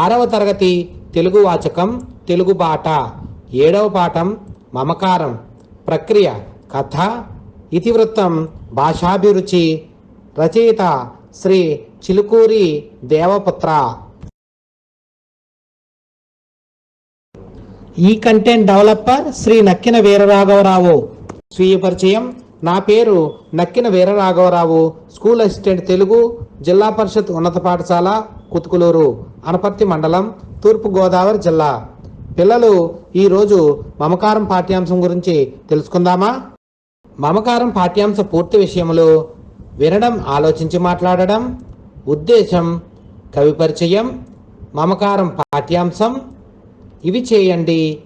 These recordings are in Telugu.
ఆరవ తరగతి తెలుగు వాచకం తెలుగు పాట ఏడవ పాఠం మమకారం. ప్రక్రియ కథ ఇతివృత్తం భాషాభిరుచి. రచయిత శ్రీ చిలుకూరి దేవపుత్ర. ఈ కంటెంట్ డెవలపర్ శ్రీ నక్కిన వీరరాఘవరావు. స్వీయ పరిచయం నా పేరు నక్కిన వీరరాఘవరావు. స్కూల్ అసిస్టెంట్ తెలుగు జిల్లా పరిషత్ ఉన్నత పాఠశాల కుతుకులూరు అనపర్తి మండలం తూర్పు గోదావరి జిల్లా. పిల్లలు ఈరోజు మమకారం పాఠ్యాంశం గురించి తెలుసుకుందామా? మమకారం పాఠ్యాంశ పూర్తి విషయములు వినడం ఆలోచించి మాట్లాడడం. ఉద్దేశం కవి పరిచయం మమకారం పాఠ్యాంశం. ఇవి చేయండి.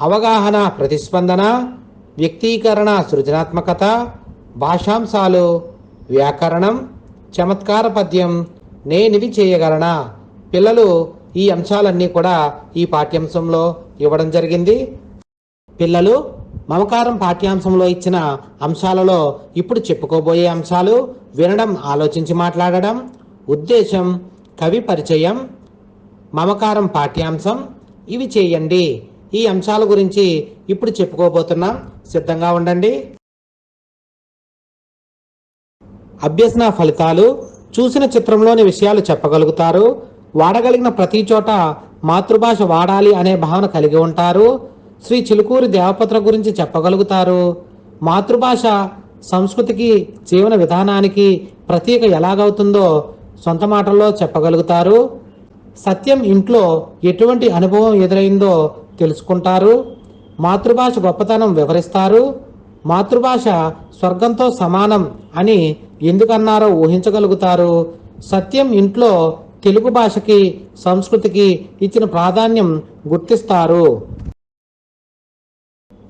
అవగాహన ప్రతిస్పందన వ్యక్తీకరణ సృజనాత్మకత భాషాంశాలు వ్యాకరణం చమత్కార పద్యం నేనివి చేయగలనా? పిల్లలు ఈ అంశాలన్నీ కూడా ఈ పాఠ్యాంశంలో ఇవ్వడం జరిగింది. పిల్లలు మమకారం పాఠ్యాంశంలో ఇచ్చిన అంశాలలో ఇప్పుడు చెప్పుకోబోయే అంశాలు వినడం ఆలోచించి మాట్లాడడం. ఉద్దేశం కవి పరిచయం మమకారం పాఠ్యాంశం. ఇవి చేయండి. ఈ అంశాల గురించి ఇప్పుడు చెప్పుకోబోతున్నాం సిద్ధంగా ఉండండి. అభ్యసన ఫలితాలు చూసిన చిత్రంలోని విషయాలు చెప్పగలుగుతారు. వాడగలిగిన ప్రతి చోట మాతృభాష వాడాలి అనే భావన కలిగి ఉంటారు. శ్రీ చిలుకూరి దేవపత్ర గురించి చెప్పగలుగుతారు. మాతృభాష సంస్కృతికి జీవన విధానానికి ప్రతీక ఎలాగవుతుందో సొంత మాటల్లో చెప్పగలుగుతారు. సత్యం ఇంట్లో ఎటువంటి అనుభవం ఎదురైందో తెలుసుకుంటారు. మాతృభాష గొప్పతనం వివరిస్తారు. మాతృభాష స్వర్గంతో సమానం అని ఎందుకన్నారో ఊహించగలుగుతారు. సత్యం ఇంట్లో తెలుగు భాషకి సంస్కృతికి ఇచ్చిన ప్రాధాన్యం గుర్తిస్తారు.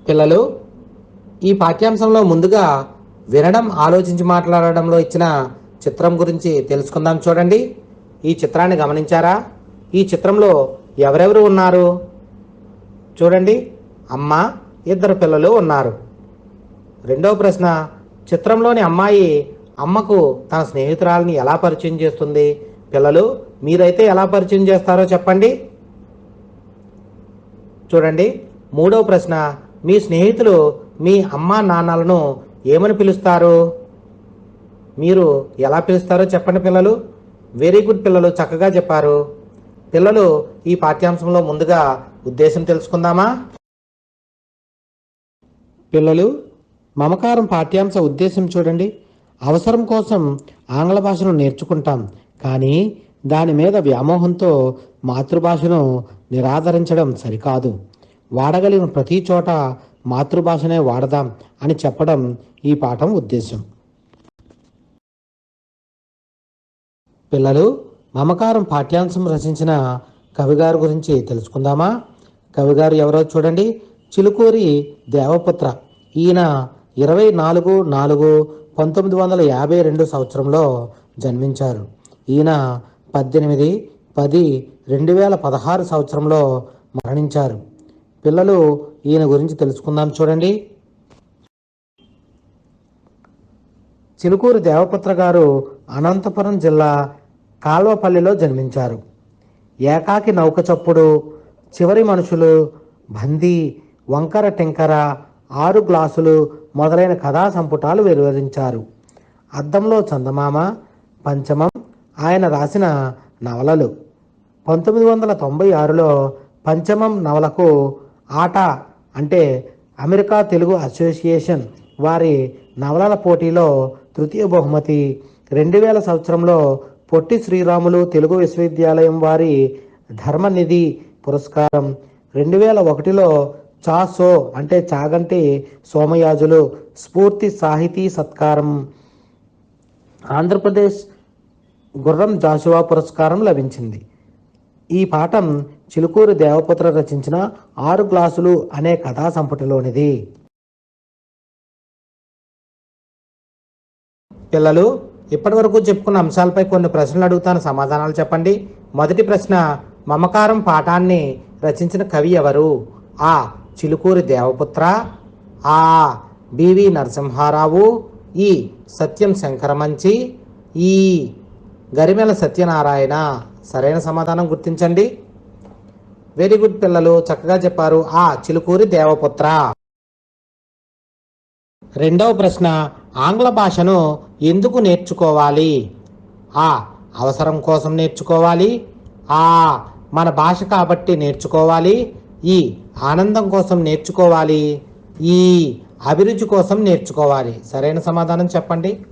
పిల్లలు ఈ పాఠ్యాంశంలో ముందుగా వినడం ఆలోచించి మాట్లాడడంలో ఇచ్చిన చిత్రం గురించి తెలుసుకుందాం చూడండి. ఈ చిత్రాన్ని గమనించారా? ఈ చిత్రంలో ఎవరెవరు ఉన్నారు? చూడండి. అమ్మ ఇద్దరు పిల్లలు ఉన్నారు. రెండవ ప్రశ్న చిత్రంలోని అమ్మాయి అమ్మకు తన స్నేహితురాలని ఎలా పరిచయం చేస్తుంది? పిల్లలు మీరైతే ఎలా పరిచయం చేస్తారో చెప్పండి. చూడండి. మూడవ ప్రశ్న మీ స్నేహితులు మీ అమ్మ నాన్నలను ఏమని పిలుస్తారు? మీరు ఎలా పిలుస్తారో చెప్పండి పిల్లలు. వెరీ గుడ్ పిల్లలు చక్కగా చెప్పారు. పిల్లలు ఈ పాఠ్యాంశంలో ముందుగా ఉద్దేశం తెలుసుకుందామా? పిల్లలు మమకారం పాఠ్యాంశ ఉద్దేశం చూడండి. అవసరం కోసం ఆంగ్ల భాషను నేర్చుకుంటాం. కానీ దాని మీద వ్యామోహంతో మాతృభాషను నిరాదరించడం సరికాదు. వాడగలిగిన ప్రతి చోట మాతృభాషనే వాడదాం అని చెప్పడం ఈ పాఠం ఉద్దేశం. పిల్లలు మమకారం పాఠ్యాంశం రచించిన కవిగారు గురించి తెలుసుకుందామా? కవిగారు ఎవరో చూడండి. చిలుకూరి దేవపుత్ర. ఈయన ఇరవై నాలుగు నాలుగు పంతొమ్మిది వందల యాభై రెండు సంవత్సరంలో జన్మించారు. ఈయన పద్దెనిమిది పది రెండు వేల పదహారు సంవత్సరంలో మరణించారు. పిల్లలు ఈయన గురించి తెలుసుకుందాం చూడండి. చిలుకూరు దేవపుత్ర గారు అనంతపురం జిల్లా కాల్వపల్లిలో జన్మించారు. ఏకాకి నౌక చప్పుడు చివరి మనుషులు బందీ వంకర టెంకర ఆరు గ్లాసులు మొదలైన కథా సంపుటాలు వెలువరించారు. అద్దంలో చందమామ పంచమం ఆయన రాసిన నవలలు. పంతొమ్మిది వందల తొంభై ఆరులో పంచమం నవలకు ఆట అంటే అమెరికా తెలుగు అసోసియేషన్ వారి నవలల పోటీలో తృతీయ బహుమతి. రెండు వేల సంవత్సరంలో పొట్టి శ్రీరాములు తెలుగు విశ్వవిద్యాలయం వారి ధర్మనిధి పురస్కారం. రెండు వేల ఒకటిలో చాసో అంటే చాగంటి సోమయాజులు. స్ఫూర్తి సాహితీ సత్కారం. ఆంధ్రప్రదేశ్ గుర్రం జాషువా పురస్కారం లభించింది. ఈ పాఠం చిలుకూరు దేవపుత్ర రచించిన ఆరు గ్లాసులు అనే కథా సంపుటిలోనిది. పిల్లలు ఇప్పటివరకు చెప్పుకున్న అంశాలపై కొన్ని ప్రశ్నలు అడుగుతాను. సమాధానాలు చెప్పండి. మొదటి ప్రశ్న మమకారం పాఠాన్ని రచించిన కవి ఎవరు? ఆ. చిలుకూరి దేవపుత్ర ఆ బివి నరసింహారావు ఈ సత్యం శంకరమంచి ఈ గరిమెల సత్యనారాయణ. సరైన సమాధానం గుర్తించండి. వెరీ గుడ్ పిల్లలు చక్కగా చెప్పారు. ఆ చిలుకూరి దేవపుత్ర. రెండవ ప్రశ్న ఆంగ్ల భాషను ఎందుకు నేర్చుకోవాలి? ఆ అవసరం కోసం నేర్చుకోవాలి. ఆ మన భాష కాబట్టి నేర్చుకోవాలి. ఈ ఆనందం కోసం నేర్చుకోవాలి. ఈ అభిరుచి కోసం నేర్చుకోవాలి. సరైన సమాధానం చెప్పండి.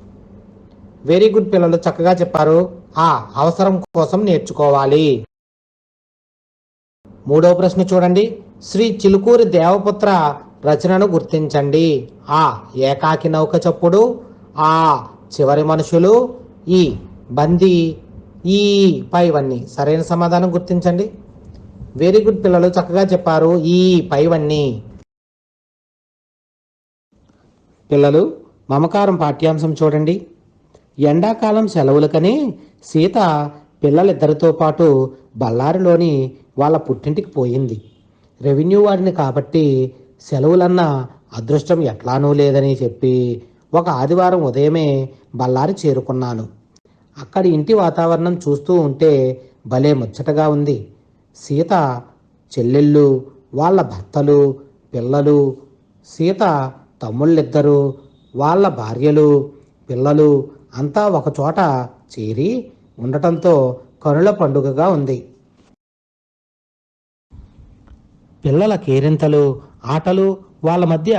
వెరీ గుడ్ పిల్లలు చక్కగా చెప్పారు. ఆ అవసరం కోసం నేర్చుకోవాలి. మూడవ ప్రశ్న చూడండి. శ్రీ చిలుకూరి దేవపుత్ర రచనను గుర్తించండి. ఆ ఏకాకి నౌక చప్పుడు ఆ చివరి మనుషులు ఈ బందీ ఈ పైవన్నీ. సరైన సమాధానం గుర్తించండి. వెరీ గుడ్ పిల్లలు చక్కగా చెప్పారు ఈ పైవన్నీ. పిల్లలు మమకారం పాఠ్యాంశం చూడండి. ఎండాకాలం సెలవులకనే సీత పిల్లలిద్దరితో పాటు బళ్ళారిలోని వాళ్ళ పుట్టింటికి పోయింది. రెవెన్యూ వాడిని కాబట్టి సెలవులన్న అదృష్టం ఎట్లానూ లేదని చెప్పి ఒక ఆదివారం ఉదయమే బళ్ళారి చేరుకున్నాను. అక్కడి ఇంటి వాతావరణం చూస్తూ ఉంటే భలే ముచ్చటగా ఉంది. సీత చెల్లెళ్ళు వాళ్ళ భర్తలు పిల్లలు సీత తమ్ముళ్ళిద్దరూ వాళ్ళ భార్యలు పిల్లలు అంతా ఒకచోట చేరి ఉండటంతో కనుల పండుగగా ఉంది. పిల్లల కేరింతలు ఆటలు వాళ్ళ మధ్య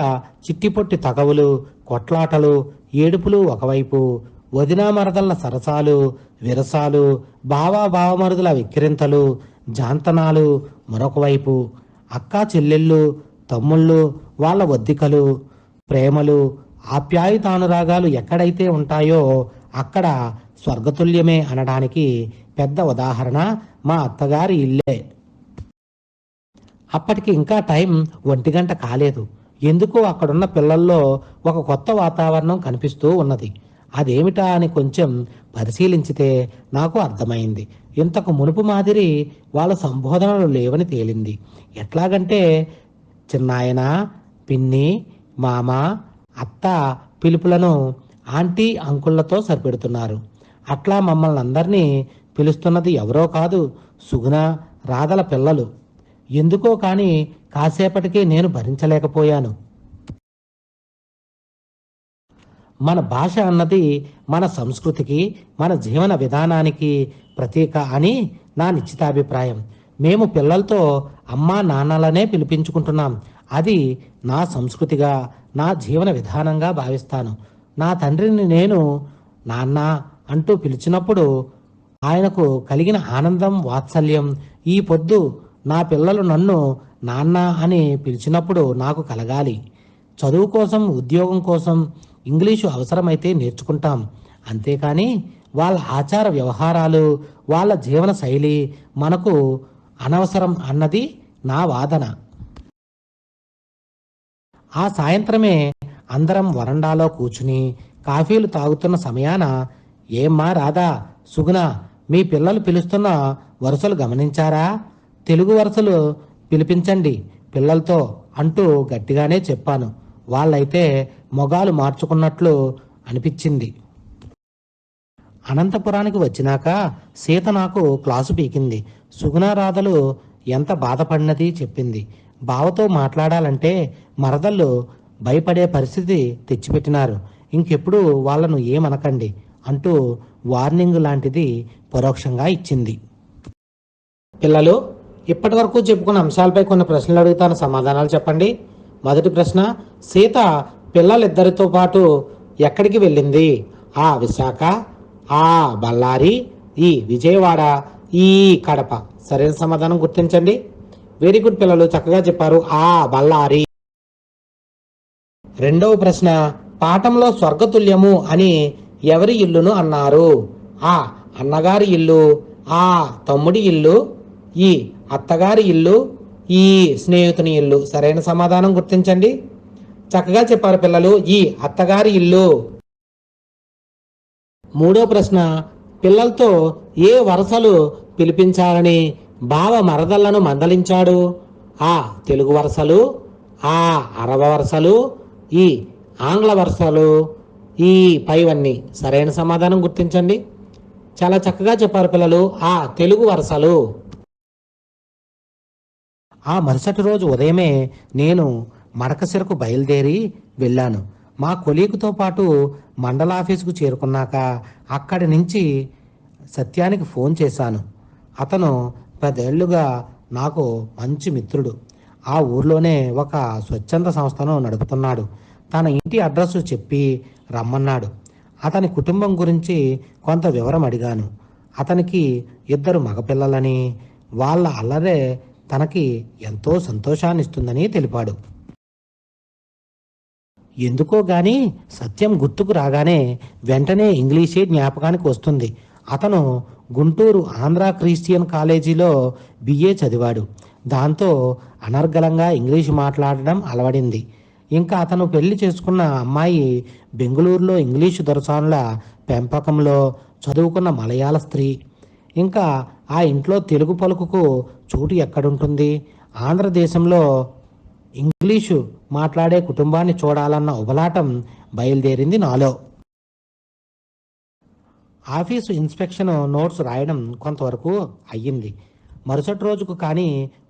చిట్టిపొట్టి తగవులు కొట్లాటలు ఏడుపులు ఒకవైపు వదినా మరదళ్ళ సరసాలు విరసాలు బావా బావమరుదుల విక్రింతలు జాంతనాలు మరొకవైపు అక్కా చెల్లెళ్ళు తమ్ముళ్ళు వాళ్ళ వద్దికలు ప్రేమలు ఆప్యాయుతానురాగాలు ఎక్కడైతే ఉంటాయో అక్కడ స్వర్గతుల్యమే అనడానికి పెద్ద ఉదాహరణ మా అత్తగారి ఇల్లే. అప్పటికి ఇంకా టైం ఒంటి గంట కాలేదు. ఎందుకో అక్కడున్న పిల్లల్లో ఒక కొత్త వాతావరణం కనిపిస్తూ ఉన్నది. అదేమిటా అని కొంచెం పరిశీలించితే నాకు అర్థమైంది. ఇంతకు మునుపు మాదిరి వాళ్ళ సంబోధనలు లేవని తేలింది. ఎట్లాగంటే చిన్నాయన పిన్ని మామ అత్త పిలుపులను ఆంటీ అంకుళ్ళతో సరిపెడుతున్నారు. అట్లా మమ్మల్ని అందరినీ పిలుస్తున్నది ఎవరో కాదు సుగుణ రాధల పిల్లలు. ఎందుకో కానీ కాసేపటికే నేను భరించలేకపోయాను. మన భాష అన్నది మన సంస్కృతికి మన జీవన విధానానికి ప్రతీక అని నా నిశ్చితాభిప్రాయం. మేము పిల్లలతో అమ్మా నాన్నలనే పిలిపించుకుంటున్నాం. అది నా సంస్కృతిగా నా జీవన విధానంగా భావిస్తాను. నా తండ్రిని నేను నాన్న అంటూ పిలిచినప్పుడు ఆయనకు కలిగిన ఆనందం వాత్సల్యం ఈ పొద్దు నా పిల్లలు నన్ను నాన్న అని పిలిచినప్పుడు నాకు కలగాలి. చదువు కోసం ఉద్యోగం కోసం ఇంగ్లీషు అవసరమైతే నేర్చుకుంటాం. అంతేకాని వాళ్ళ ఆచార వ్యవహారాలు వాళ్ళ జీవన శైలి మనకు అనవసరం అన్నది నా వాదన. ఆ సాయంత్రమే అందరం వరండాలో కూర్చుని కాఫీలు తాగుతున్న సమయాన ఏమ్మా రాధా సుగుణ మీ పిల్లలు పిలుస్తున్న వరుసలు గమనించారా? తెలుగు వరుసలు పిలిపించండి పిల్లలతో అంటూ గట్టిగానే చెప్పాను. వాళ్ళైతే మొగాలు మార్చుకున్నట్లు అనిపించింది. అనంతపురానికి వచ్చినాక సీత నాకు క్లాసు పీకింది. సుగుణారాధలు ఎంత బాధపడినది చెప్పింది. బావతో మాట్లాడాలంటే మరదళ్ళు భయపడే పరిస్థితి తెచ్చిపెట్టినారు. ఇంకెప్పుడు వాళ్ళను ఏమనకండి అంటూ వార్నింగ్ లాంటిది పరోక్షంగా ఇచ్చింది. పిల్లలు ఇప్పటి వరకు చెప్పుకున్న అంశాలపై కొన్ని ప్రశ్నలు అడుగుతాను. సమాధానాలు చెప్పండి. మొదటి ప్రశ్న సీత పిల్లలిద్దరితో పాటు ఎక్కడికి వెళ్ళింది? ఆ విశాఖ ఆ బళ్ళారి ఈ విజయవాడ ఈ కడప. సరైన సమాధానం గుర్తించండి. వెరీ గుడ్ పిల్లలు చక్కగా చెప్పారు. ఆ బళ్ళారి. రెండవ ప్రశ్న పాఠంలో స్వర్గతుల్యము అని ఎవరి ఇల్లును అన్నారు? ఆ అన్నగారి ఇల్లు ఆ తమ్ముడి ఇల్లు ఈ అత్తగారి ఇల్లు ఈ స్నేహితుని ఇల్లు. సరైన సమాధానం గుర్తించండి. చక్కగా చెప్పారు పిల్లలు ఈ అత్తగారి ఇల్లు. మూడో ప్రశ్న పిల్లలతో ఏ వరసలు పిలిపించాలని బావ మరదళ్ళను మందలించాడు? ఆ తెలుగు వరసలు ఆ అరవ వరసలు ఈ ఆంగ్ల వరసలు ఈ పైవన్నీ. సరైన సమాధానం గుర్తించండి. చాలా చక్కగా చెప్పారు పిల్లలు ఆ తెలుగు వరసలు. ఆ మరుసటి రోజు ఉదయమే నేను మడకసిరకు బయలుదేరి వెళ్ళాను. మా కొలీకుతో పాటు మండలాఫీసుకు చేరుకున్నాక అక్కడి నుంచి సత్యానికి ఫోన్ చేశాను. అతను పదేళ్ళుగా నాకు మంచి మిత్రుడు. ఆ ఊర్లోనే ఒక స్వచ్ఛంద సంస్థను నడుపుతున్నాడు. తన ఇంటి అడ్రస్ చెప్పి రమ్మన్నాడు. అతని కుటుంబం గురించి కొంత వివరం అడిగాను. అతనికి ఇద్దరు మగపిల్లలని వాళ్ళ అల్లరే తనకి ఎంతో సంతోషాన్ని ఇస్తుందని తెలిపాడు. ఎందుకో గాని సత్యం గుర్తుకు రాగానే వెంటనే ఇంగ్లీషే జ్ఞాపకానికి వస్తుంది. అతను గుంటూరు ఆంధ్ర క్రిస్టియన్ కాలేజీలో బిఏ చదివాడు. దాంతో అనర్గళంగా ఇంగ్లీష్ మాట్లాడడం అలవడింది. ఇంకా అతను పెళ్ళి చేసుకున్న అమ్మాయి బెంగళూరులో ఇంగ్లీషు దొరసానుల పెంపకంలో చదువుకున్న మలయాళ స్త్రీ. ఇంకా ఆ ఇంట్లో తెలుగు పలుకుకు చోటు ఎక్కడుంటుంది? ఆంధ్రదేశంలో ఇంగ్లీషు మాట్లాడే కుటుంబాన్ని చూడాలన్న ఉబలాటం బయలుదేరింది నాలో. ఆఫీసు ఇన్స్పెక్షన్ నోట్స్ రాయడం కొంతవరకు అయ్యింది. మరుసటి రోజుకు కానీ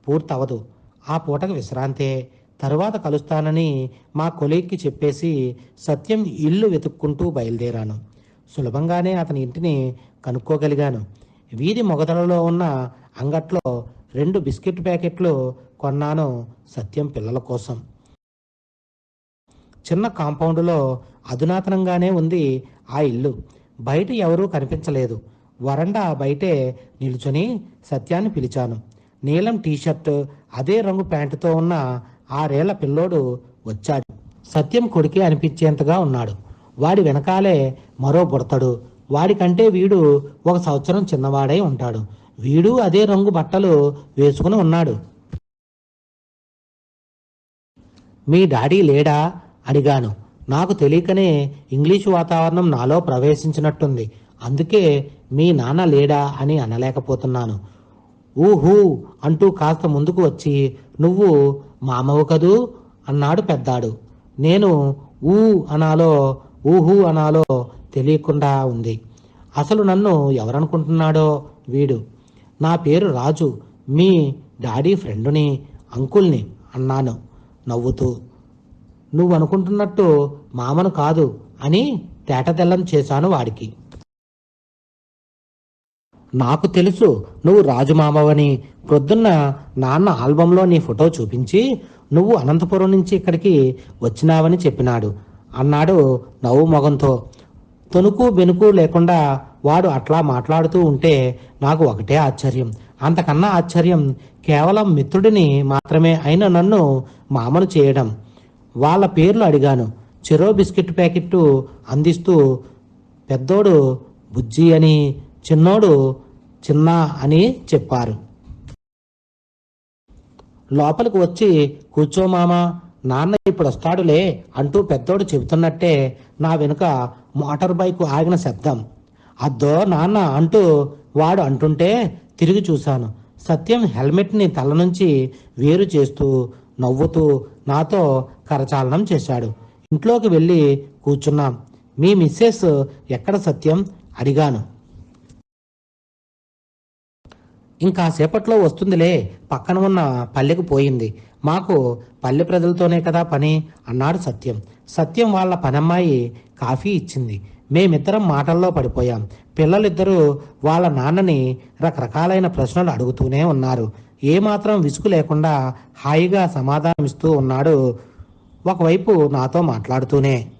పూర్తవదు ఆ పూటకు విశ్రాంతే. తరువాత కలుస్తానని మా కొలీగ్కి చెప్పేసి సత్యం ఇల్లు వెతుక్కుంటూ బయలుదేరాను. సులభంగానే అతని ఇంటిని కనుక్కోగలిగాను. వీధి మొగదలలో ఉన్న అంగట్లో రెండు బిస్కెట్ ప్యాకెట్లు కొన్నాను సత్యం పిల్లల కోసం. చిన్న కాంపౌండ్లో అధునాతనంగానే ఉంది ఆ ఇల్లు. బయట ఎవరూ కనిపించలేదు. వరండా బయటే నిల్చుని సత్యాన్ని పిలిచాను. నీలం టీషర్ట్ అదే రంగు ప్యాంటుతో ఉన్న ఆరేళ్ళ పిల్లోడు వచ్చాడు. సత్యం కొడుకే అనిపించేంతగా ఉన్నాడు. వాడి వెనకాలే మరో బుడతడు వాడికంటే వీడు ఒక సంవత్సరం చిన్నవాడై ఉంటాడు. వీడు అదే రంగు బట్టలు వేసుకుని ఉన్నాడు. మీ డాడీ లేడా? అడిగాను. నాకు తెలియకనే ఇంగ్లీషు వాతావరణం నాలో ప్రవేశించినట్టుంది. అందుకే మీ నాన్న లేడా అని అనలేకపోతున్నాను. ఊహూ అంటూ కాస్త ముందుకు వచ్చి నువ్వు మామవు కదూ? అన్నాడు పెద్దాడు. నేను ఊ అనాలో ఊహూ అనాలో తెలియకుండా ఉంది. అసలు నన్ను ఎవరనుకుంటున్నాడో వీడు. నా పేరు రాజు. మీ డాడీ ఫ్రెండుని అంకుల్ని అన్నాను. నవ్వుతూ. నువ్వు అనుకుంటున్నట్టు మామను కాదు అని తేటతెల్లం చేశాను వాడికి. నాకు తెలుసు నువ్వు రాజు మామవని. ప్రొద్దున్న నాన్న ఆల్బంలో నీ ఫోటో చూపించి నువ్వు అనంతపురం నుంచి ఇక్కడికి వచ్చినావని చెప్పినాడు. అన్నాడు నవ్వు మొగంతో. తొనుకు బెనుకు లేకుండా వాడు అట్లా మాట్లాడుతూ ఉంటే నాకు ఒకటే ఆశ్చర్యం. అంతకన్నా ఆశ్చర్యం కేవలం మిత్రుడిని మాత్రమే అయిన నన్ను మామను చేయడం. వాళ్ళ పేర్లు అడిగాను. చెరో బిస్కెట్ ప్యాకెట్టు అందిస్తూ పెద్దోడు బుజ్జి అని చిన్నోడు చిన్న అని చెప్పారు. లోపలికి వచ్చి కూర్చో మామా నాన్న ఇప్పుడు వస్తాడులే అంటూ పెద్దోడు చెబుతున్నట్టే నా వెనుక మోటార్ బైక్ ఆగిన శబ్దం. అద్దో నాన్న అంటూ వాడు అంటుంటే తిరిగి చూశాను. సత్యం హెల్మెట్ని తల నుంచి వేరు చేస్తూ నవ్వుతూ నాతో కరచాలనం చేశాడు. ఇంట్లోకి వెళ్ళి కూర్చున్నాం. మీ మిస్సెస్ ఎక్కడ సత్యం? అడిగాను. ఇంకా సేపట్లో వస్తుందిలే. పక్కన ఉన్న పల్లెకు పోయింది. మాకు పల్లె ప్రజలతోనే కదా పని అన్నాడు సత్యం. సత్యం వాళ్ళ పనమ్మాయి కాఫీ ఇచ్చింది. మేమిద్దరం మాటల్లో పడిపోయాం. పిల్లలిద్దరూ వాళ్ళ నాన్నని రకరకాలైన ప్రశ్నలు అడుగుతూనే ఉన్నారు. ఏమాత్రం విసుగు లేకుండా హాయిగా సమాధానమిస్తూ ఉన్నాడు ఒకవైపు నాతో మాట్లాడుతూనే.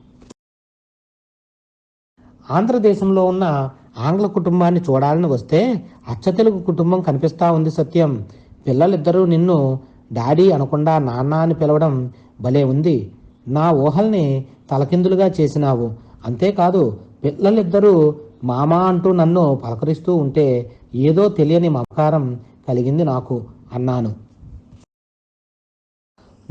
ఆంధ్రదేశంలో ఉన్న ఆంగ్ల కుటుంబాన్ని చూడాలని వస్తే అచ్చతెలుగు కుటుంబం కనిపిస్తా ఉంది సత్యం. పిల్లలిద్దరూ నిన్ను డాడీ అనకుండా నాన్న అని పిలవడం భలే ఉంది. నా ఊహల్ని తలకిందులుగా చేసినావు. అంతేకాదు పిల్లలిద్దరూ మామ అంటూ నన్ను పలకరిస్తూ ఉంటే ఏదో తెలియని మమకారం కలిగింది నాకు అన్నాను.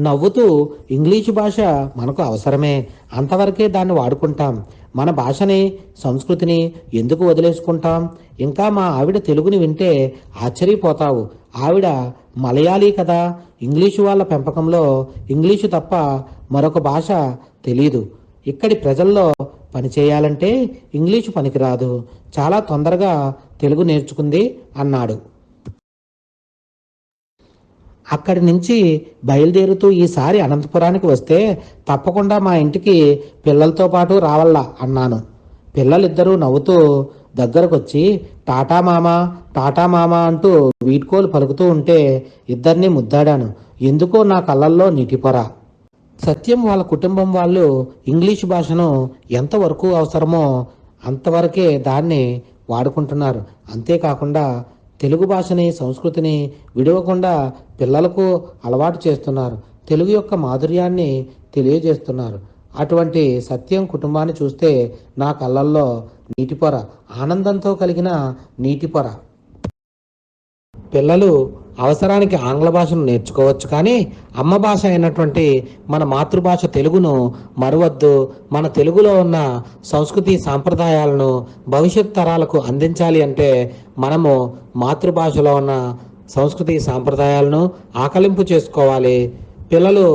నవ్వుతూ ఇంగ్లీషు భాష మనకు అవసరమే. అంతవరకే దాన్ని వాడుకుంటాం. మన భాషని సంస్కృతిని ఎందుకు వదిలేసుకుంటాం? ఇంకా మా ఆవిడ తెలుగుని వింటే ఆశ్చర్యపోతావు. ఆవిడ మలయాళీ కదా. ఇంగ్లీషు వాళ్ళ పెంపకంలో ఇంగ్లీషు తప్ప మరొక భాష తెలీదు. ఇక్కడి ప్రజల్లో పని చేయాలంటే ఇంగ్లీషు పనికిరాదు. చాలా తొందరగా తెలుగు నేర్చుకుంది అన్నాడు. అక్కడి నుంచి బయలుదేరుతూ ఈసారి అనంతపురానికి వస్తే తప్పకుండా మా ఇంటికి పిల్లలతో పాటు రావాలా అన్నాను. పిల్లలిద్దరూ నవ్వుతూ దగ్గరకొచ్చి టాటా మామ టాటా మామ అంటూ వీడ్కోలు పలుకుతూ ఉంటే ఇద్దరిని ముద్దాడాను. ఎందుకో నా కళ్ళల్లో నీటిపొర సత్యం వాళ్ళ కుటుంబం వాళ్ళు ఇంగ్లీష్ భాషను ఎంతవరకు అవసరమో అంతవరకే దాన్ని వాడుకుంటున్నారు. అంతేకాకుండా తెలుగు భాషని సంస్కృతిని విడవకుండా పిల్లలకు అలవాటు చేస్తున్నారు. తెలుగు యొక్క మాధుర్యాన్ని తెలియజేస్తున్నారు. అటువంటి సత్యం కుటుంబాన్ని చూస్తే నా కళ్ళల్లో నీటిపొర ఆనందంతో కలిగిన నీటిపొర పిల్లలు అవసరానికి ఆంగ్ల భాషను నేర్చుకోవచ్చు కానీ అమ్మ భాష అయినటువంటి మన మాతృభాష తెలుగును మరవద్దు. మన తెలుగులో ఉన్న సంస్కృతి సాంప్రదాయాలను భవిష్యత్ తరాలకు అందించాలి అంటే మనము మాతృభాషలో ఉన్న సంస్కృతి సాంప్రదాయాలను ఆకలింపు చేసుకోవాలి. పిల్లలు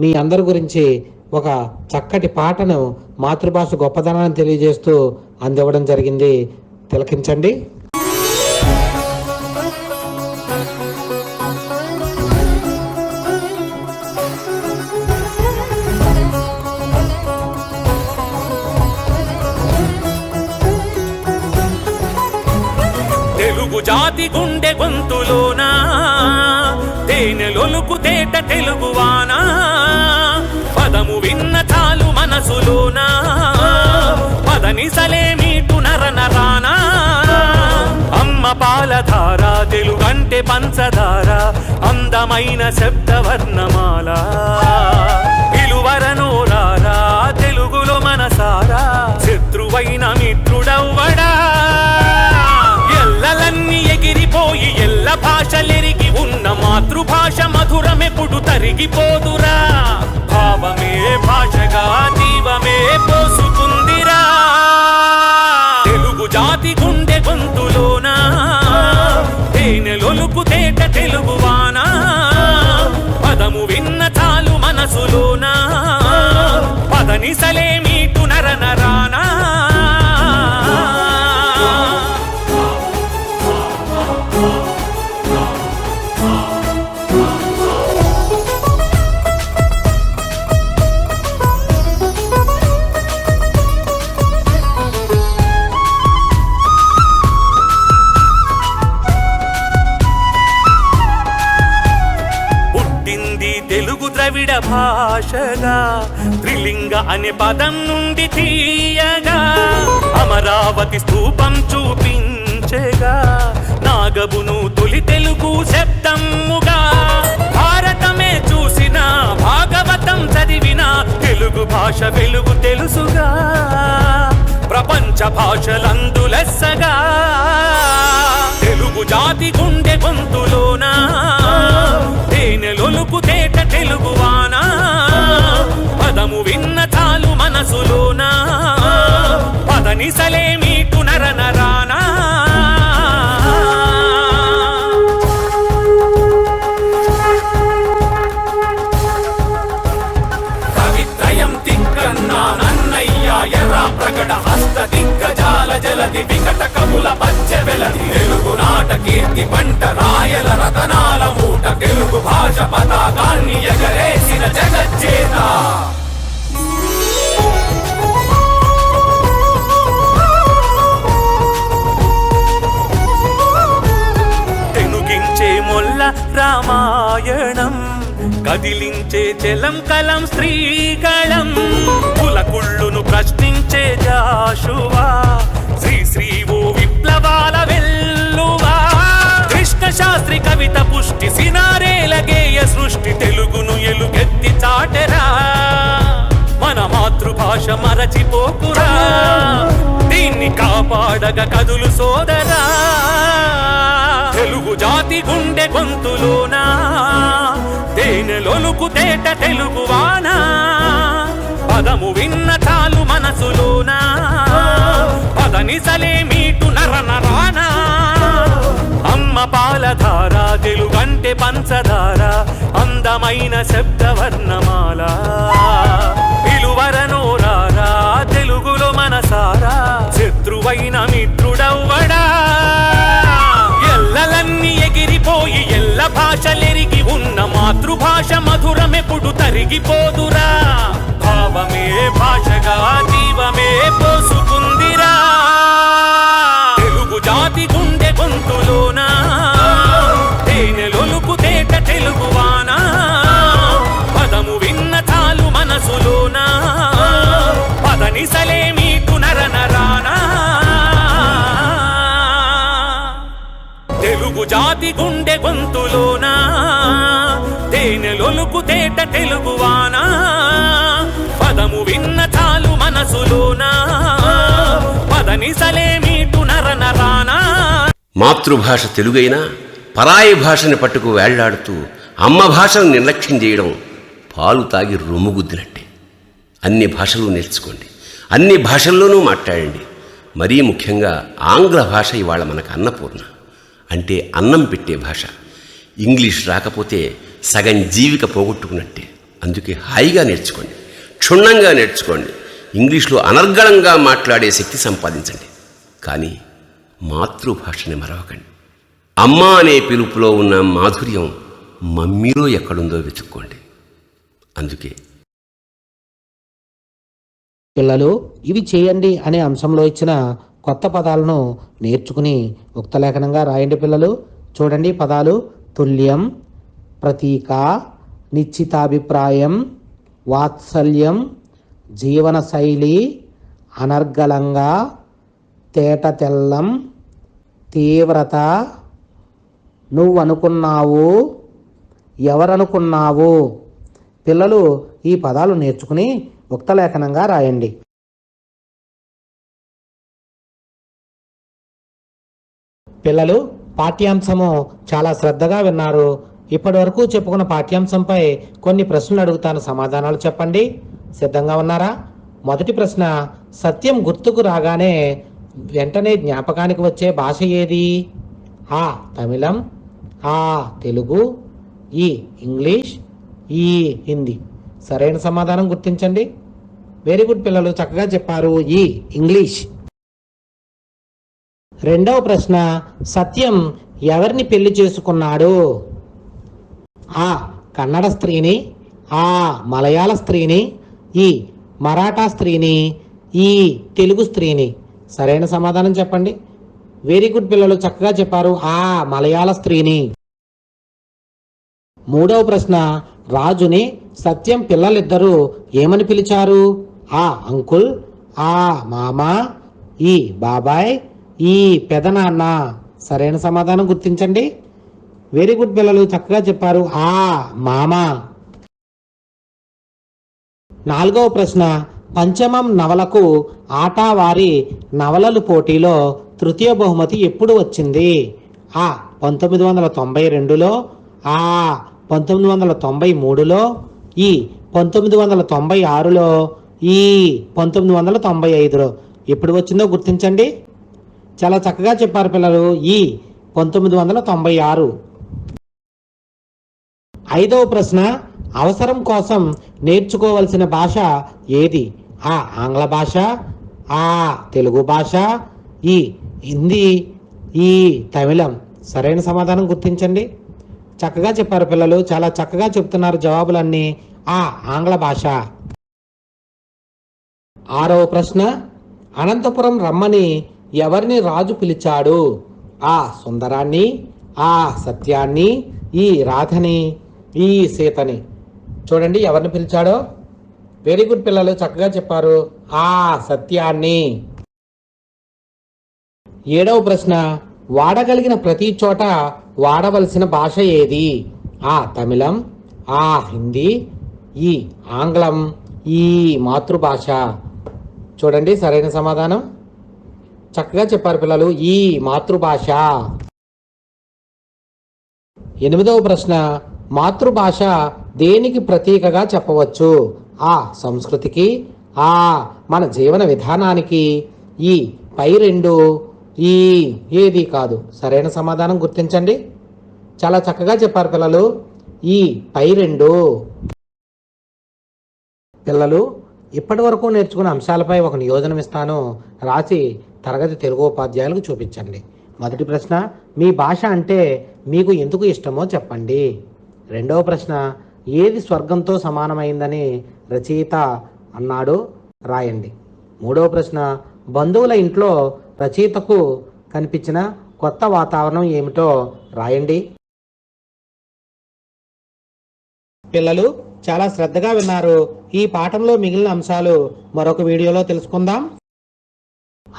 మీ అందరి గురించి ఒక చక్కటి పాటను మాతృభాష గొప్పదనాన్ని తెలియజేస్తూ అందివ్వడం జరిగింది. తిలకించండి. గొంతులోనా తేనెలొలుకు తేట తెలుగువానా పదము విన్న చాలు మనసులోనా పదని సలేమీటు నర నరానా. అమ్మ పాలధార తెలుగంటే పంచదార అందమైన శబ్దవర్ణమాల. పిలువరనోరారా తెలుగులో మనసారా శత్రువైన మిత్రుడవ్వడా? భాషలెరిగి ఉన్న మాతృభాష మధురమెప్పుడు తరిగిపోదురా. భావమే భాషగా జీవమే పోసుకుందిరా. తెలుగు జాతి గుండె గొంతులోనా? తేనెలొలుపు తేట తెలుగువానా పదము విన్న చాలు మనసులోనా? పదని ద్రవిడ భాషగా త్రిలింగ అనే పదం నుండి తీయగా అమరావతి స్థూపం చూపించగా నాగబును తొలి తెలుగు శబ్దముగా భారతమే చూసిన భాగవతం చదివిన తెలుగు భాష వెలుగు తెలుసుగా. ప్రపంచ భాషలందు లెస్సగా. తెలుగు జాతి గుండె గొంతులోనా? తేనెలొలుకు తేట తెలుగువానా పదము విన్న చాలు మనసులోనా? పదని సలేమీటు నర నరానా? కవిత్రయం తిక్కన్నా ప్రకట హస్త దిగ్గజాల జలది వికట కవుల పచ్చ వెలది. తెలుగు నాట కీర్తి పంట రాయల రతనాల మూట తెలుగు భాష పద ఎగరేసిన జగజ్జేత తెనుగించే మొల్ల రామాయణం కదిలించే జలం కలం స్త్రీకళం కులకుళ్ళును ప్రశ్నించే జాషువా శాస్త్రి కవిత పుష్టి సినారేల గేయ సృష్టి తెలుగును ఎలుగెత్తి చాటెరా. మన మాతృభాష మరచిపోకురా. దీన్ని కాపాడగ కదులు సోదరా. తెలుగు జాతి గుండె గొంతులోనా. తేనెలొలుకు తేట తెలుగువానా పదము విన్న చాలు మనసులోనా. పదనిసలే మీటు నర నరానా. పాలధార తెలుగంటే పంచదార అందమైన శబ్ద వర్ణమాల పిలువరనోరారా తెలుగులో మనసారా శత్రువైన మిత్రుడవ్వడా. ఎల్లలన్నీ ఎగిరిపోయి ఎల్ల భాషలెరిగి ఉన్న మాతృభాష మధురమెప్పుడు తరిగిపోదురా. భావమే భాషగా జీవమే పోసుకుందిరా. తెలుగు జాతి కనిసలేమి మీకు తెలుగు జాతి గుండె గొంతులోనా? తేనెలొలుకు తేట తెలుగువానా పదము విన్న చాలు మనసులోనా? పదనిసలే మీకు మాతృభాష తెలుగైనా పరాయి భాషని పట్టుకు వేళ్ళాడుతూ అమ్మ భాషను నిర్లక్ష్యం చేయడం పాలు తాగి రొమ్ముగుద్దినట్టే అన్ని భాషలు నేర్చుకోండి. అన్ని భాషల్లోనూ మాట్లాడండి. మరీ ముఖ్యంగా ఆంగ్ల భాష ఇవాళ మనకు అన్నపూర్ణ. అంటే అన్నం పెట్టే భాష. ఇంగ్లీష్ రాకపోతే సగం జీవిక పోగొట్టుకున్నట్టే. అందుకే హాయిగా నేర్చుకోండి. క్షుణ్ణంగా నేర్చుకోండి. ఇంగ్లీష్లో అనర్గళంగా మాట్లాడే శక్తి సంపాదించండి. కానీ మాతృభాషని మరవకండి. అమ్మ అనే పిలుపులో ఉన్న మాధుర్యం మమ్మీలో ఎక్కడుందో వెతుక్కోండి. అందుకే పిల్లలు ఇవి చేయండి అనే అంశంలో ఇచ్చిన కొత్త పదాలను నేర్చుకుని ఉక్తలేఖనంగా రాయండి పిల్లలు. చూడండి పదాలు. తుల్యం ప్రతీక నిశ్చితాభిప్రాయం వాత్సల్యం జీవనశైలి అనర్గళంగా తేట తెల్లం తీవ్రత నువ్వనుకున్నావు ఎవరనుకున్నావు. పిల్లలు ఈ పదాలు నేర్చుకుని ఉక్తలేఖనంగా రాయండి. పిల్లలు పాఠ్యాంశము చాలా శ్రద్ధగా విన్నారు. ఇప్పటి వరకు చెప్పుకున్న పాఠ్యాంశంపై కొన్ని ప్రశ్నలు అడుగుతాను. సమాధానాలు చెప్పండి. సిద్ధంగా ఉన్నారా? మొదటి ప్రశ్న సత్యం గుర్తుకు రాగానే వెంటనే జ్ఞాపకానికి వచ్చే భాష ఏది? ఆ తమిళం ఆ తెలుగు ఈ ఇంగ్లీష్ ఈ హిందీ. సరైన సమాధానం గుర్తించండి. వెరీ గుడ్ పిల్లలు చక్కగా చెప్పారు ఈ ఇంగ్లీష్. రెండవ ప్రశ్న సత్యం ఎవరిని పెళ్ళి చేసుకున్నాడు? ఆ కన్నడ స్త్రీని ఆ మలయాళ స్త్రీని ఈ మరాఠా స్త్రీని ఈ తెలుగు స్త్రీని. సరైన సమాధానం చెప్పండి. వెరీ గుడ్ పిల్లలు చక్కగా చెప్పారు ఆ మలయాళ స్త్రీని. మూడవ ప్రశ్న రాజుని సత్యం పిల్లలిద్దరూ ఏమని పిలిచారు? ఆ అంకుల్ ఆ మామ ఈ బాబాయ్ ఈ పెదనాన్న. సరైన సమాధానం గుర్తించండి. వెరీ గుడ్ పిల్లలు చక్కగా చెప్పారు. ఆ మామ. నాలుగవ ప్రశ్న. పంచమం నవలకు ఆటావారి నవలలు పోటీలో తృతీయ బహుమతి ఎప్పుడు వచ్చింది? ఆ పంతొమ్మిది వందల తొంభై రెండులో ఆ పంతొమ్మిది వందల తొంభై మూడులో ఈ పంతొమ్మిది వందల తొంభై ఆరులో ఈ పంతొమ్మిది వందల తొంభై ఐదులో ఎప్పుడు వచ్చిందో గుర్తించండి. చాలా చక్కగా చెప్పారు పిల్లలు ఈ పంతొమ్మిది వందల తొంభై ఆరు. ఐదవ ప్రశ్న అవసరం కోసం నేర్చుకోవలసిన భాష ఏది? ఆ ఆంగ్ల భాష ఆ తెలుగు భాష ఈ హిందీ ఈ తమిళం. సరైన సమాధానం గుర్తించండి. చక్కగా చెప్పారు పిల్లలు చాలా చక్కగా చెప్తున్నారు జవాబులన్నీ. ఆ ఆంగ్ల భాష. ఆరవ ప్రశ్న అనంతపురం రమ్మని ఎవరిని రాజు పిలిచాడు? ఆ సుందరాన్ని ఆ సత్యాన్ని ఈ రాధని ఈ సీతని. చూడండి ఎవరిని పిలిచాడో. వెరీ గుడ్ పిల్లలు చక్కగా చెప్పారు. ఆ సత్యాన్ని ఏడవ ప్రశ్న వాడగలిగిన ప్రతి చోట వాడవలసిన భాష ఏది? ఆ తమిళం ఆ హిందీ ఈ ఆంగ్లం ఈ మాతృభాష. చూడండి సరైన సమాధానం. చక్కగా చెప్పారు పిల్లలు ఈ మాతృభాష. ఎనిమిదవ ప్రశ్న మాతృభాష దేనికి ప్రతీకగా చెప్పవచ్చు? ఆ సంస్కృతికి ఆ మన జీవన విధానానికి ఈ పై రెండు ఈ ఏది కాదు. సరైన సమాధానం గుర్తించండి. చాలా చక్కగా చెప్పారు పిల్లలు. ఈ పై రెండు పిల్లలు ఇప్పటి వరకు నేర్చుకున్న అంశాలపై ఒక నియోజనం ఇస్తాను. రాసి తరగతి తెలుగు ఉపాధ్యాయులకు చూపించండి. మొదటి ప్రశ్న మీ భాష అంటే మీకు ఎందుకు ఇష్టమో చెప్పండి. రెండవ ప్రశ్న ఏది స్వర్గంతో సమానమైందని రచయిత అన్నాడు? రాయండి. మూడవ ప్రశ్న బంధువుల ఇంట్లో రచయితకు కనిపించిన కొత్త వాతావరణం ఏమిటో రాయండి. పిల్లలు చాలా శ్రద్ధగా విన్నారు. ఈ పాఠంలో మిగిలిన అంశాలు మరొక వీడియోలో తెలుసుకుందాం.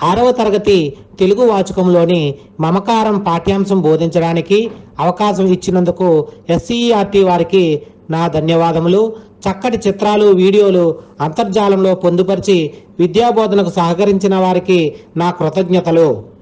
ఆరవ తరగతి తెలుగు వాచకంలోని మమకారం పాఠ్యాంశం బోధించడానికి అవకాశం ఇచ్చినందుకు ఎస్సీఆర్టీ వారికి నా ధన్యవాదములు. చక్కటి చిత్రాలు వీడియోలు అంతర్జాలంలో పొందుపరిచి విద్యాబోధనకు సహకరించిన వారికి నా కృతజ్ఞతలు.